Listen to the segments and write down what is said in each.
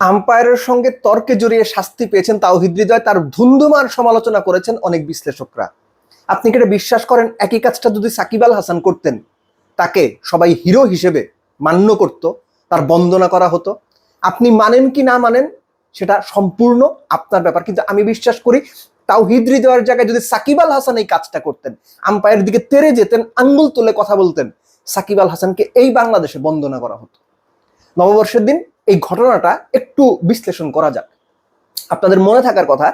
আম্পায়ারের সঙ্গে তর্কে জড়িয়ে শাস্তি পেয়েছেন তাওহিদ হৃদয়, তার ধুন্ধুমার সমালোচনা করেছেন অনেক বিশ্লেষকরা। আপনি কি এটা বিশ্বাস করেন? একই কাজটা যদি সাকিব আল হাসান করতেন, তাকে সবাই হিরো হিসেবে মান্য করত, তার বন্দনা করা হতো। আপনি মানেন কি না মানেন, সেটা সম্পূর্ণ আপনার ব্যাপার। কিন্তু আমি বিশ্বাস করি, তাওহিদ হৃদয়ের জায়গায় যদি সাকিব আল হাসান এই কাজটা করতেন, আম্পায়ারের দিকে তেরে যেতেন, আঙ্গুল তুলে কথা বলতেন, সাকিব আল হাসানকে এই বাংলাদেশে বন্দনা করা হতো। নববর্ষের দিন এই ঘটনাটা একটু বিশ্লেষণ করা যাক। আপনাদের মনে থাকার কথা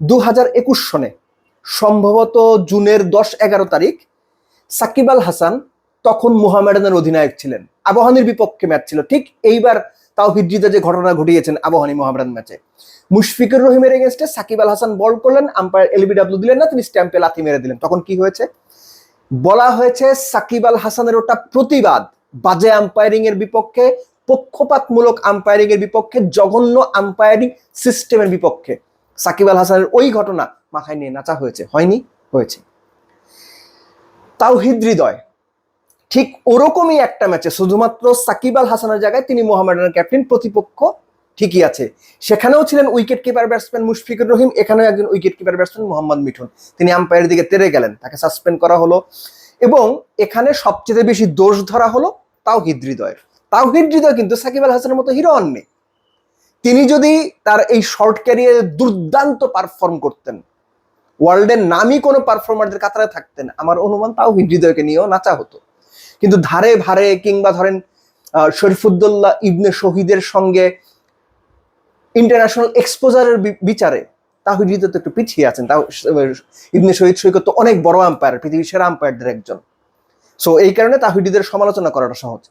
দু হাজার একুশ সনে সম্ভবত জুনের দশ এগারো তারিখ সাকিব আল হাসান তখন মোহামেডানের অধিনায়ক ছিলেন। আবহানির বিপক্ষে ম্যাচ ছিল। ঠিক এইবার তাও হিদ্রিতে যে ঘটনা ঘটিয়েছেন আবহানি মোহামেডান ম্যাচে। মুশফিকুর রহিমের এগেনস্টে সাকিব আল হাসান বল করলেন আম্পায়ার এলবিডাব্লিউ দিলেন না, তিনি স্ট্যাম্পে লাথি মেরে দিলেন। তখন কি হয়েছে? বলা হয়েছে সাকিব আল হাসানের ওটা প্রতিবাদ বাজে আম্পায়ারিং এর বিপক্ষে পক্ষপাতমূলক আম্পায়ারিং এর বিপক্ষে, জঘন্য আম্পায়ারিং সিস্টেমের বিপক্ষে। সাকিব আল হাসানের ওই ঘটনা মাথায় নিয়ে নাচা হয়েছে, হয়নি, হয়েছে। তাও হৃদয়, ঠিক ওরকমই একটা ম্যাচে শুধুমাত্র সাকিব আল হাসানের জায়গায় তিনি মোহামেডানের ক্যাপ্টেন, প্রতিপক্ষ ঠিকই আছে। সেখানেও ছিলেন wicket keeper batsman Mushfiqur Rahim, এখানেও একজন wicket keeper batsman Mohammad Mithun. তিনি আম্পায়ারের দিকে তেরে গেলেন, তাকে সাসপেন্ড করা হলো। এবং এখানে সবচেয়ে বেশি দোষ ধরা হলো তাও হৃদয়ের। তাও হৃদয় কিন্তু সাকিব আল হাসানের মতো হিরো হননি। তিনি যদি তার এই শর্ট ক্যারিয়ারে দুর্দান্ত পারফর্ম করতেন ওয়ার্ল্ডের নামই কোনো পারফর্মারদের কাতারে থাকতেন আমার অনুমান তাও হৃদয়কে নিয়েও নাচা হতো। কিন্তু ধারে ভারে কিংবা ধরেন আহ, শরীফুদ্দোল্লাহ ইবনে শহীদের সঙ্গে ইন্টারন্যাশনাল এক্সপোজারের বিচারে তাহিদ হৃদয় তো একটু পিছিয়ে আছেন। তাও ইবনে শহীদ সৈকত তো অনেক বড় আম্পায়ার পৃথিবীর সেরা আম্পায়ারদের একজন। সো এই কারণে তাহিদের সমালোচনা করাটা সহজ।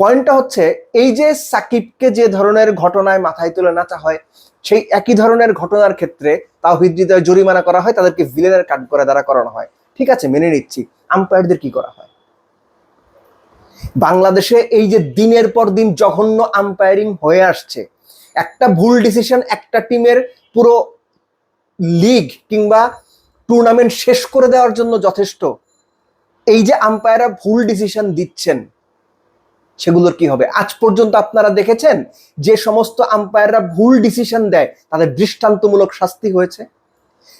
পয়েন্টটা হচ্ছে, এই যে সাকিবকে যে ধরনের ঘটনায় মাথায় তুলে নাচা হয়, সেই একই ধরনের ঘটনার ক্ষেত্রে তাও হৃদয় জরিমানা করা হয়, তাদেরকে ভিলেনের কাট করে দ্বারা করানো হয়। ঠিক আছে, মেনে নিচ্ছি। আম্পায়ারদের কি করা হয়? বাংলাদেশে এই যে দিনের পর দিন জঘন্য আম্পায়ারিং হয়ে আসছে, একটা ভুল ডিসিশন একটা টিমের পুরো লিগ কিংবা টুর্নামেন্ট শেষ করে দেওয়ার জন্য যথেষ্ট। এই যে আম্পায়াররা ভুল ডিসিশন দিচ্ছেন সেগুলোর কি হবে? আজ পর্যন্ত আপনারা দেখেছেন যে সমস্ত আম্পায়াররা ভুল ডিসিশন দেয়, তাদের দৃষ্টান্তমূলক শাস্তি হয়েছে।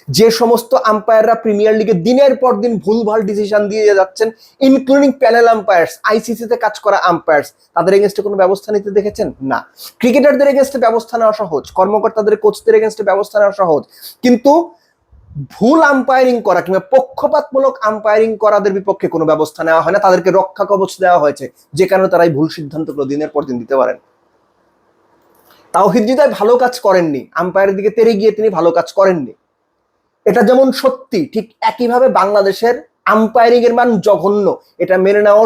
যে সমস্ত আম্পায়াররা প্রিমিয়ার লিগে দিনের পর দিন ভুলভাল ডিসিশন দিয়ে যাচ্ছেন ইনক্লুডিং প্যানেল আম্পায়ার্স আইসিসিতে কাজ করা আম্পায়ার্স তাদের এগেনস্টে কোনো ব্যবস্থা নিতে দেখেছেন? না। ক্রিকেটারদের এগেনস্টে ব্যবস্থা নেওয়া সহজ, কর্মকর্তাদের কোচদের এগেনস্টে ব্যবস্থা নেওয়া সহজ। কিন্তু ভুল আম্পায়ারিং করা কিংবা পক্ষপাতমূলক আম্পায়ারিং করাদের বিপক্ষে কোনো ব্যবস্থা নেওয়া হয় না, তাদেরকে রক্ষা কবচ দেওয়া হয়েছে, যে কারণে তারা এই ভুল সিদ্ধান্তগুলো দিনের পর দিন দিতে পারেন। তাও হিদ্রিদায় ভালো কাজ করেননি আম্পায়ারের দিকে তেরে গিয়ে তিনি ভালো কাজ করেননি। এটা যেমন সত্যি, ঠিক একইভাবে বাংলাদেশের আম্পায়ারিং এর মান জঘন্য, এটা মেনে নেওয়া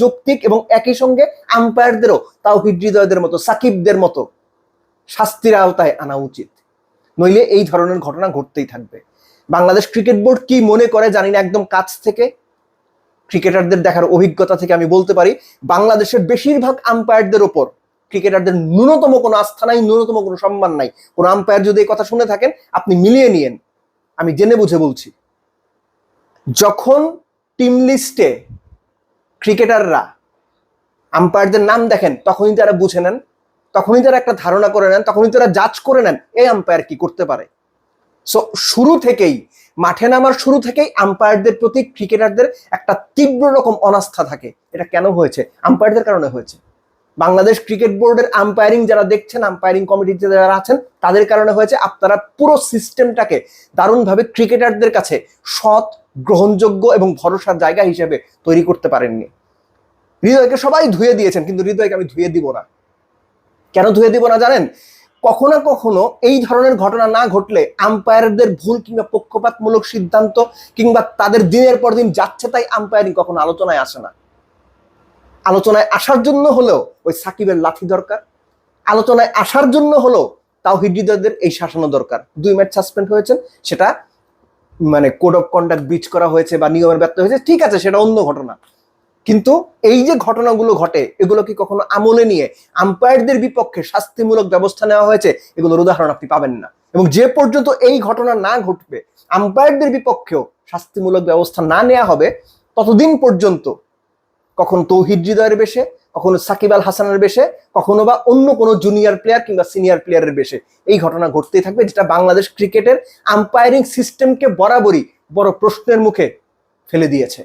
যৌক্তিক এবং একই সঙ্গে আম্পায়ারদেরও তাও হৃদয়দের মতো, সাকিবদের মতো শাস্তির আওতায় আনা উচিত। নইলে এই ধরনের ঘটনা ঘটতেই থাকবে। বাংলাদেশ ক্রিকেট বোর্ড কি মনে করে জানি না, একদম কাছ থেকে। ক্রিকেটারদের দেখার অভিজ্ঞতা থেকে আমি বলতে পারি, বাংলাদেশের বেশিরভাগ আম্পায়ারদের ওপর ক্রিকেটারদের ন্যূনতম কোনো আস্থা নাই, ন্যূনতম কোনো সম্মান নাই। কোনো আম্পায়ার যদি এই কথা শুনে থাকেন, আপনি মিলিয়ে নিয়েন। আমি জেনে বুঝে বলছি। যখন টিম লিস্টে ক্রিকেটাররা আম্পায়ারদের নাম দেখেন, তখনই তারা বুঝে নেন, তখনই তারা একটা ধারণা করে নেন, তখনই তারা জাজ করে নেন, এই আম্পায়ার কি করতে পারে। সো শুরু থেকেই, মাঠে নামার শুরু থেকেই আম্পায়ারদের প্রতি ক্রিকেটারদের একটা তীব্র রকম অনাস্থা থাকে। এটা কেন হয়েছে? আম্পায়ারদের কারণে হয়েছে। বাংলাদেশ ক্রিকেট বোর্ডের আম্পায়ারিং যারা দেখছেন আম্পায়ারিং কমিটিতে যারা আছেন, তাদের কারণে হয়েছে আপনারা পুরো সিস্টেমটাকে দারুণভাবে ক্রিকেটারদের কাছে সৎ, গ্রহণযোগ্য এবং ভরসার জায়গা হিসেবে তৈরি করতে পারেননি। হৃদয়কে সবাই ধুয়ে দিয়েছেন, কিন্তু হৃদয়কে আমি ধুয়ে দিব না। কেন ধুয়ে দিব না জানেন? কখনো কখনো এই ধরনের ঘটনা না ঘটলে আম্পায়ারদের ভুল কিংবা পক্ষপাতমূলক সিদ্ধান্ত কিংবা তাদের দিনের পর দিন যাচ্ছে তাই আম্পায়ারিং কখনো আলোচনায় আসে না। আলোচনায় আসার জন্য হলেও ওই সাকিবের লাঠি দরকার। আলোচনায় আসার জন্য হলেও তাও হৃদয়দের এই শাসানো দরকার। দুই ম্যাচ সাসপেন্ড হয়েছেন, সেটা মানে কোড অফ কন্ডাক্ট ব্রিচ করা হয়েছে বা নিয়মের ব্যর্থ হয়েছে, ঠিক আছে, সেটা অন্য ঘটনা। কিন্তু এই যে ঘটনাগুলো ঘটে, এগুলো কি কখনো আমলে নিয়ে আম্পায়ারদের বিপক্ষে শাস্তিমূলক ব্যবস্থা নেওয়া হয়েছে? এগুলোর উদাহরণ আপনি পাবেন না। এবং যে পর্যন্ত এই ঘটনা না ঘটবে আম্পায়ারদের বিপক্ষেও শাস্তিমূলক ব্যবস্থা না নেওয়া হবে, ততদিন পর্যন্ত কখন তৌহিদ হৃদয়ের বেশে, কখনো সাকিব আল হাসানের বেশে, কখনো বা অন্য কোনো জুনিয়র প্লেয়ার কিংবা সিনিয়র প্লেয়ারের বেশে এই ঘটনা ঘটতেই থাকবে, যেটা বাংলাদেশ ক্রিকেটের আম্পায়ারিং সিস্টেমকে বরাবরই বড় প্রশ্নের মুখে ফেলে দিয়েছে।